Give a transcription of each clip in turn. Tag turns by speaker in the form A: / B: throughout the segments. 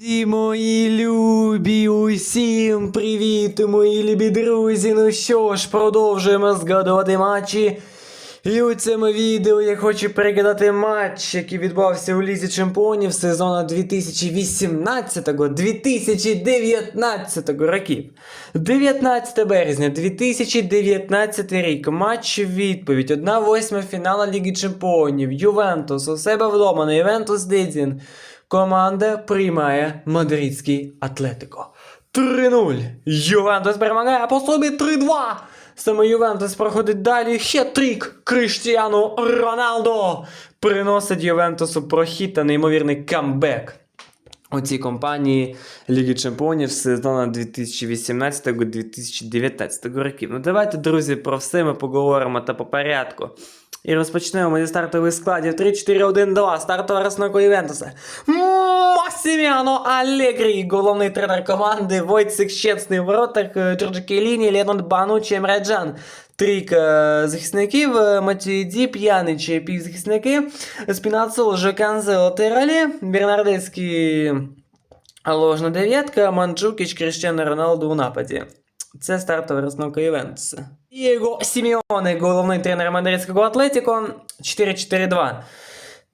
A: Всі мої любі, усім привіт, мої любі друзі. Ну що ж, продовжуємо згадувати матчі. І у цьому відео я хочу переглядати матч, який відбувався у Лізі Чемпіонів сезону 2018-2019 років. 19 березня 2019 рік. Матч відповідь. 1-8 фінала Ліги Чемпіонів. Ювентус у себе вдома на Ювентус Дидзін. Команда приймає мадридський Атлетико. 3-0. Ювентус перемагає по собі 3-2. Саме Ювентус проходить далі. Хет-трік Криштіану Роналдо приносить Ювентусу прохід та неймовірний камбек. У цій компанії Ліги Чемпіонів сезону 2018-2019 років. Ну давайте, друзі, про все ми поговоримо та по порядку. І розпочнемо зі стартових складів 3-4-1-2. Стартова розновка Ювентуса. Масіміано Алегрі, головний тренер команди, Войцек Щецний воротах, е, Джорджо Келіні, Леонід Банучі, Емре. Трійка захисників, е, Матюїді, П'янич, півзахисники, Спінацол, Жоканзе, Латералі, Бернардецький, ложна дев'ятка, Манджукіч, Кріщено Роналду у нападі. Це стартова розновка Ювентуса. Дієго Сіміоне, головний тренер мадридського Атлетіко, 4-4-2.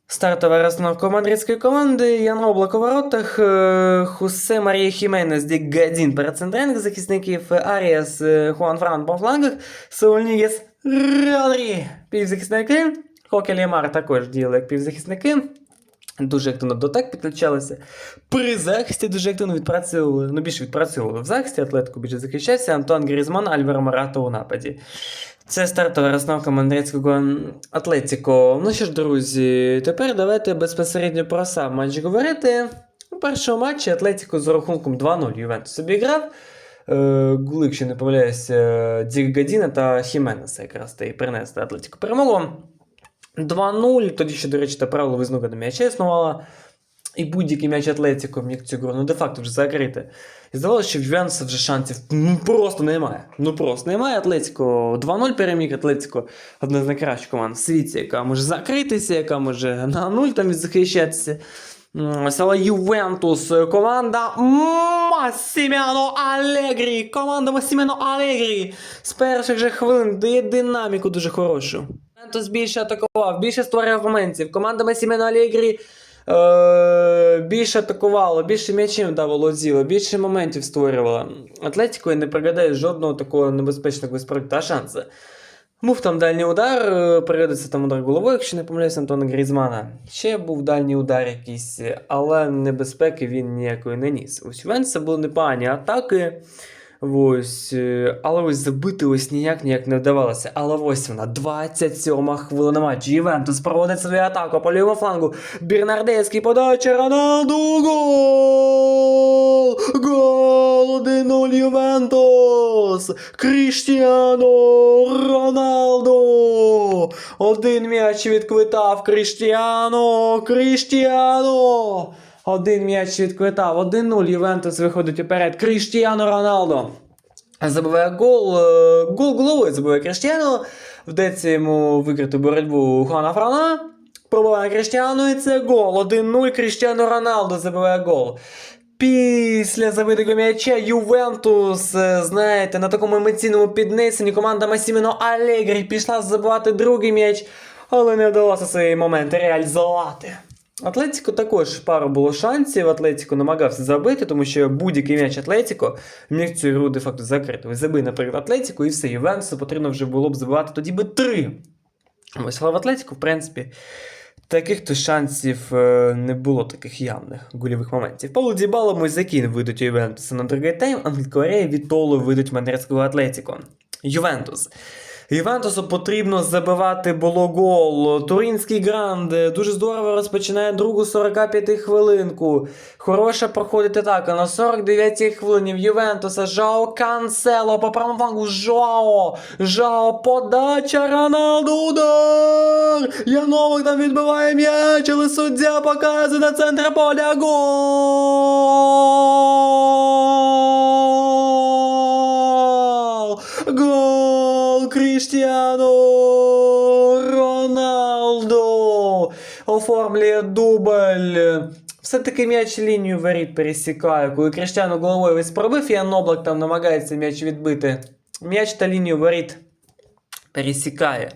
A: Стартова розстановка мадридської команди, Ян Облак у воротах, е, Хусе Марія Хіменес, Дік Гадін перед центральних захисників, Аріас, е, Хуан Фран по флангах, Саульнігес, Родрі, півзахисники, Хокелі Мар також діяли як півзахисники. Дуже активно до так підключалися. При захисті дуже активно відпрацьовували. Ну, більше відпрацьовували в захисті, атлетику більше захищався. Антон Грізман, Альваро Марато у нападі. Це стартова розновка мандрецького Атлетіко. Ну що ж, друзі, тепер давайте безпосередньо про сам матч говорити. У першому матчі Атлетіко з рахунком 2-0 Ювентус обіграв. Е, Гули, якщо не помиляюся, Дік Гадіна та Хіменеса якраз та і принесли Атлетіко перемогу. 2-0, тоді ще, до речі, та правило визнука на м'яча існувало. І будь-який м'яч Атлетіко міг цю гру, ну де-факто вже закрити. І здавалося, що в Ювентуса вже шансів ну, просто немає. Ну просто немає Атлетіко. 2-0 переміг Атлетіко, одна з найкращих команд в світі, яка може закритися, яка може на 0 там захищатися. М, Але Ювентус, команда Массіміано Алегрі. Команда Массіміано Алегрі. З перших же хвилин дає динаміку дуже хорошу. Ювентус більше атакував, більше створював моментів. Команда Массіміано Алегрі е, більше атакувала, більше м'ячів да, володіла, більше моментів створювала. Атлетіко я не пригадаю жодного такого небезпечного безпроекту та шансу. Був там дальній удар, е, пригадується там удар головою, якщо не помиляюся, Антона Грізмана. Ще був дальній удар якийсь, але небезпеки він ніякої не ніс. У Венса були непогані атаки. Ось, е, але ось забити ось ніяк ніяк не вдавалося. Але ось вона, 27 хвилина матчу. Ювентус проводить свою атаку по лівому флангу. Бірнардейський подача Роналду. Гол! Гол! 1-0 Ювентус! Кріштіано Роналду! Один м'яч відквитав Кріштіано! Кріштіано! Один м'яч відквитав. 1-0 Ювентус виходить уперед. Кріштіано Роналдо. Забиває гол. е, Гол головою забиває Кріштіано. Вдається йому виграти боротьбу Хуана Франа. Пробиває Кріштіану і це гол. 1-0 Кріштіано Роналдо забиває гол. Після забитого м'яча Ювентус, е, знаєте, на такому емоційному піднесенні команда Масіміно Алегрі пішла забивати другий м'яч, але не вдалося свої моменти реалізувати. Атлетіко також пару було шансів. Атлетіко намагався забити, тому що будь-який м'яч Атлетіко міг цю гру де-факто закрити. Ось забий, наприклад, Атлетіко, і все, Ювентусу потрібно вже було б забивати тоді би три. Ось, але в Атлетіко, в принципі, таких то шансів е, не було таких явних гольових моментів. Павло Дібало Мойзакін видуть Ювентуса на другий тайм, Корея Вітоло видуть Мандрецького Атлетіко. Ювентус. Ювентусу потрібно забивати було гол. Туринський гранд дуже здорово розпочинає другу 45 хвилинку. Хороша проходить атака на 49 хвилині в Ювентуса. Жао Кансело по правому флангу. Жао. Жао подача Роналду удар. Яновик там відбиває м'яч, але суддя показує на центр поля гол. Гол Кріштіану Роналду оформлює дубль в Все-таки м'яч лінію воріт пересікає. Коли Криштиану головою весь пробив, Ян Облак там намагається м'яч відбити. М'яч та лінію воріт пересікає.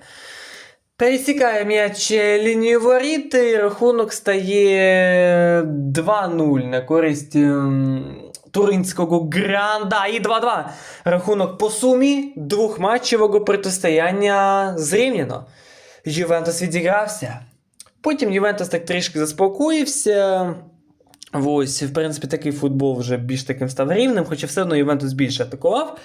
A: Пересікає м'яч лінію воріт, і рахунок стає 2-0 на користь ем, туринського гранда. І 2-2. Рахунок по сумі двохматчевого протистояння зрівняно. Ювентус відігрався. Потім Ювентус так трішки заспокоївся. Ось, в принципі, такий футбол вже більш таким став рівним, хоча все одно Ювентус більше атакував.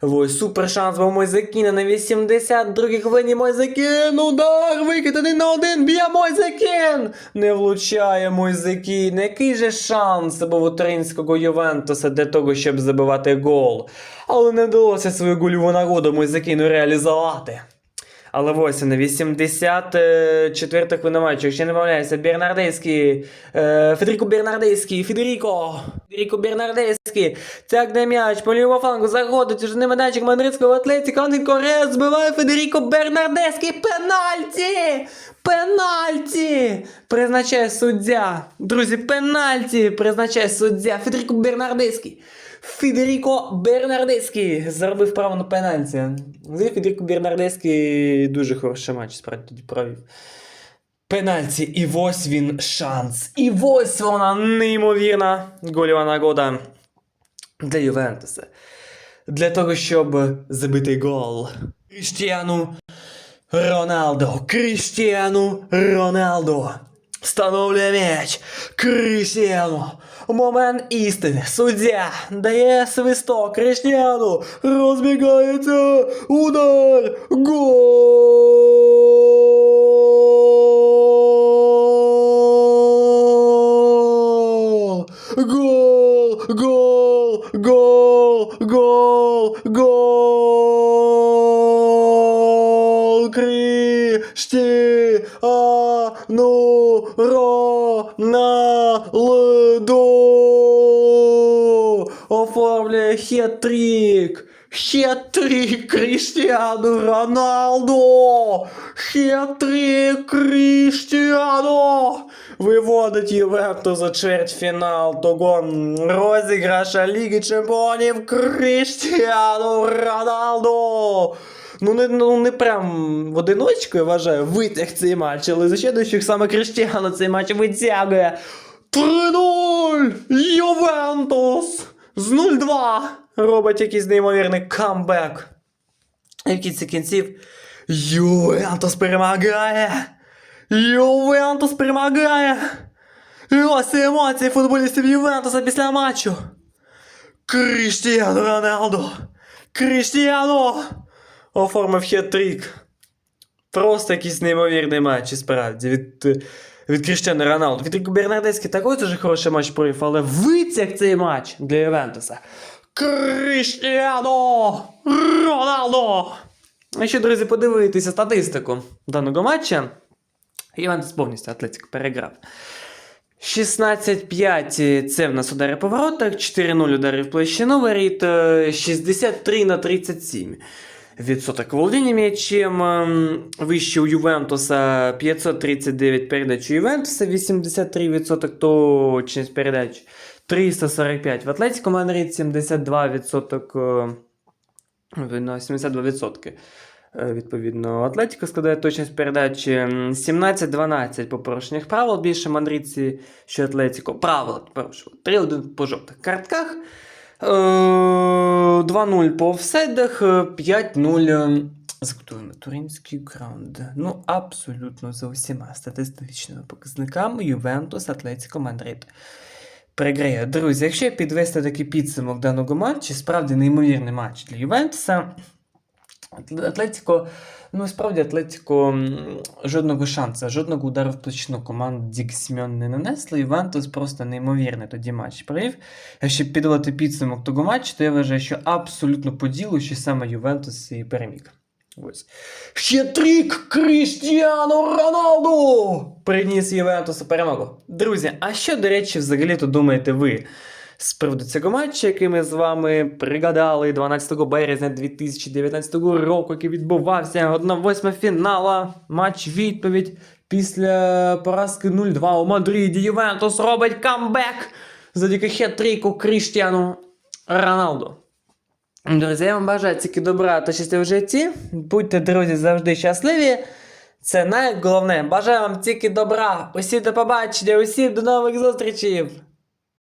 A: Ось, супер шанс був Мойзекіна на 82-й хвилині Мойзекін, удар, викиданий на один, б'є Мойзекін! Не влучає Мойзекін. Який же шанс був у туринського Ювентуса для того, щоб забивати гол. Але не вдалося свою гульову нагоду Мойзекіну реалізувати. Але ось на 84 хвилина матчу, якщо не помиляюся, Бернардейський, е, Федеріко Бернардейський, Федеріко, Федеріко Бернардейський, тягне м'яч, по лівому флангу заходить уже не майданчик мадридського атлетика, Антон Корес збиває Федеріко Бернардейський, пенальті! Пенальті! Призначає суддя. Друзі, пенальті призначає суддя Федеріко Бернардейський. Федеріко Бернардеський заробив право на пенальті. Федеріко Бернардеський дуже хороший матч справді тоді провів. Пенальті, і ось він шанс. І ось вона неймовірна гольова нагода для Ювентуса. Для того, щоб забити гол. Кріштіану Роналдо. Кріштіану Роналдо. Встановлює м'яч. Кріштіану. Момент істини. Суддя дає свисток Кріштіану. Розбігається. Удар. Гол! Гол! Гол! Гол! Гол! Гол! Кріштіану Роналдо! Оформляє хет-трик! Хет-трик Кріштіану Роналдо! Хет-трик Кріштіану! Виводить Ювентус за чвертьфінал того розіграша Ліги Чемпіонів Кріштіану Роналдо! Ну не, ну не прям в одиночку, я вважаю, витяг цей матч, але зачитуючи саме Кріштіану цей матч витягує 3-0! Ювентус! З 0-2 робить якийсь неймовірний камбек. І в кінці кінців Ювентус перемагає! Ювентус перемагає! І ось емоції футболістів Ювентуса після матчу. Кріштіану Роналдо! Кріштіану! Оформив хет-трик. Просто якийсь неймовірний матч, і справді, від, е, від Кріштіану Роналду. Від Бернардецький такий дуже хороший матч провів, але витяг цей матч для Ювентуса. Кріштіану Роналдо! А ще, друзі, подивитися статистику даного матча. Ювентус повністю Атлетик переграв. 16-5 це в нас удари по воротах, 4-0 удари в площину воріт, е, 63 на 37. Відсоток володіння м'ячем ем, вище у Ювентуса 539 передач у Ювентуса, 83% точність передач, 345 в Атлетико Мадрид, 72% е, на 72%. Е, Відповідно, Атлетіко складає точність передачі 17-12 по порушеннях правил. Більше мандрійці, що Атлетіко. Правила порушували. 3-1 по жовтих картках. Е, 2-0 по офсайдах, е, 5-0 е, Закутуємо туринський граунд. Ну, абсолютно за усіма статистичними показниками Ювентус, Атлетіко, Мадрид. Переграє. Друзі, якщо підвести такий підсумок даного матчу, справді неймовірний матч для Ювентуса. Атле- Атлетіко, ну справді Атлетіко жодного шансу, жодного удару в площину команд Дік Сімьон не нанесли. Ювентус просто неймовірний тоді матч провів. Якщо підводити підсумок того матчу, то я вважаю, що абсолютно по ділу, що саме Ювентус і переміг. Ось. Хет-трик Кріштіану Роналду! Приніс Ювентусу перемогу. Друзі, а що, до речі, взагалі-то думаєте ви? З приводу цього матчу, який ми з вами пригадали 12 березня 2019 року, який відбувався 1-8 фінала, матч відповідь Після поразки 0-2 у Мадриді Ювентус робить камбек завдяки хет-трійку Кріштіану Роналду. Друзі, я вам бажаю тільки добра та щастя в житті. Будьте, друзі, завжди щасливі. Це найголовне. Бажаю вам тільки добра. Усі до побачення, усі до нових зустрічей.